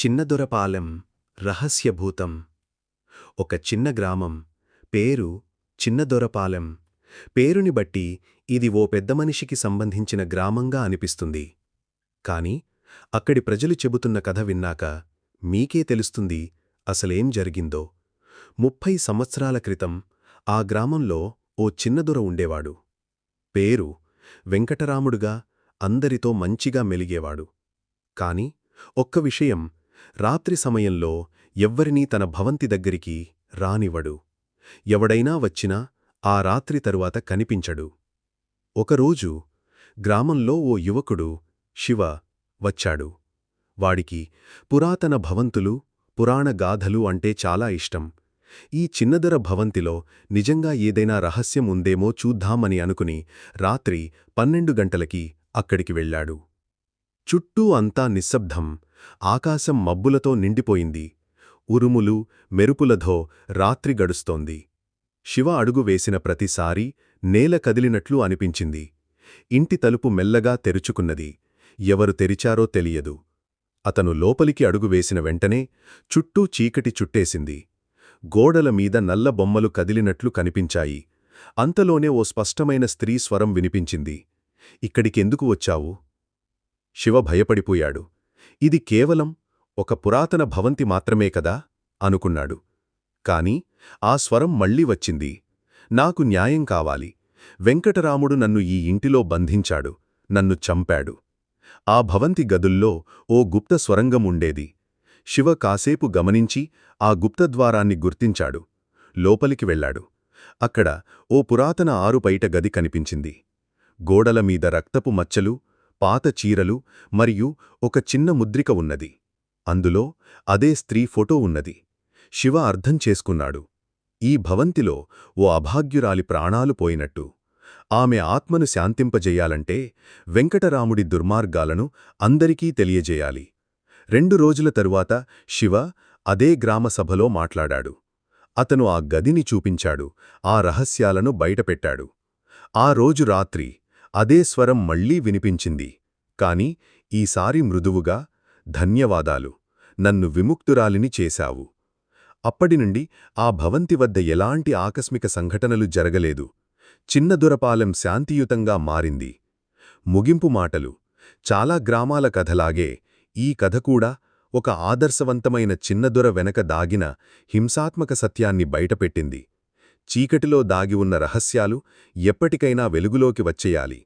చిన్నదొరపాలెం రహస్యభూతం. ఒక చిన్న గ్రామం. పేరు చిన్నదొరపాలెం. పేరుని బట్టి ఇది ఓ పెద్ద మనిషికి సంబంధించిన గ్రామంగా అనిపిస్తుంది. కాని అక్కడి ప్రజలు చెబుతున్న కథ విన్నాక మీకే తెలుస్తుంది అసలేం జరిగిందో. ముప్పై సంవత్సరాల క్రితం ఆ గ్రామంలో ఓ చిన్నదొర ఉండేవాడు. పేరు వెంకటరాముడుగా అందరితో మంచిగా మెలిగేవాడు. కాని ఒక్క విషయం రాత్రి సమయంలో ఎవ్వరినీ తన భవంతి దగ్గరికి రానివ్వడు. ఎవడైనా వచ్చినా ఆ రాత్రి తరువాత కనిపించడు. ఒకరోజు గ్రామంలో ఓ యువకుడు శివ వచ్చాడు. వాడికి పురాతన భవంతులు పురాణ గాథలు అంటే చాలా ఇష్టం. ఈ చిన్నదర భవంతిలో నిజంగా ఏదైనా రహస్యం ఉందేమో చూద్దామని అనుకుని రాత్రి పన్నెండు గంటలకి అక్కడికి వెళ్ళాడు. చుట్టూ అంతా నిశ్శబ్దం ఆకాశం మబ్బులతో నిండిపోయింది. ఉరుములు మెరుపులధో రాత్రి గడుస్తోంది. శివ అడుగు వేసిన ప్రతిసారీ నేల కదిలినట్లు అనిపించింది. ఇంటి తలుపు మెల్లగా తెరుచుకున్నది. ఎవరు తెరిచారో తెలియదు. అతను లోపలికి అడుగు వేసిన వెంటనే చుట్టూ చీకటి చుట్టేసింది. గోడల మీద నల్ల బొమ్మలు కదిలినట్లు కనిపించాయి. అంతలోనే ఓ స్పష్టమైన స్త్రీ స్వరం వినిపించింది. ఇక్కడికెందుకు వచ్చావు? శివ భయపడిపోయాడు. ఇది కేవలం ఒక పురాతన భవంతి మాత్రమే కదా? అనుకున్నాడు. కాని ఆ స్వరం మళ్ళీ వచ్చింది. నాకు న్యాయం కావాలి. వెంకటరాముడు నన్ను ఈ ఇంటిలో బంధించాడు. నన్ను చంపాడు. ఆ భవంతి గదుల్లో ఓ గుప్త స్వరంగం ఉండేది. శివ కాసేపు గమనించి ఆ గుప్తద్వారాన్ని గుర్తించాడు. లోపలికి వెళ్ళాడు. అక్కడ ఓ పురాతన ఆరుపైట గది కనిపించింది. గోడల మీద రక్తపు మచ్చలు పాత చీరలు మరియు ఒక చిన్న ముద్రిక ఉన్నది. అందులో అదే స్త్రీ ఫోటో ఉన్నది. శివ అర్థం చేసుకున్నాడు. ఈ భవంతిలో ఓ అభాగ్యురాలి ప్రాణాలు పోయినట్టు. ఆమె ఆత్మను శాంతింపజేయాలంటే వెంకటరాముడి దుర్మార్గాలను అందరికీ తెలియజేయాలి. రెండు రోజుల తరువాత శివ అదే గ్రామసభలో మాట్లాడాడు. అతను ఆ గదిని చూపించాడు. ఆ రహస్యాలను బయటపెట్టాడు. ఆ రోజు రాత్రి అదే స్వరం మళ్ళీ వినిపించింది. కాని ఈసారి మృదువుగా ధన్యవాదాలు నన్ను విముక్తురాలిని చేశావు. అప్పటినుండి ఆ భవంతి వద్ద ఎలాంటి ఆకస్మిక సంఘటనలు జరగలేదు. చిన్న దురపాలెం శాంతియుతంగా మారింది. ముగింపు మాటలు చాలా గ్రామాల కథలాగే ఈ కథ కూడా ఒక ఆదర్శవంతమైన చిన్నదొర వెనక దాగిన హింసాత్మక సత్యాన్ని బయటపెట్టింది. చీకటిలో దాగి ఉన్న రహస్యాలు ఎప్పటికైనా వెలుగులోకి వచ్చేయాలి.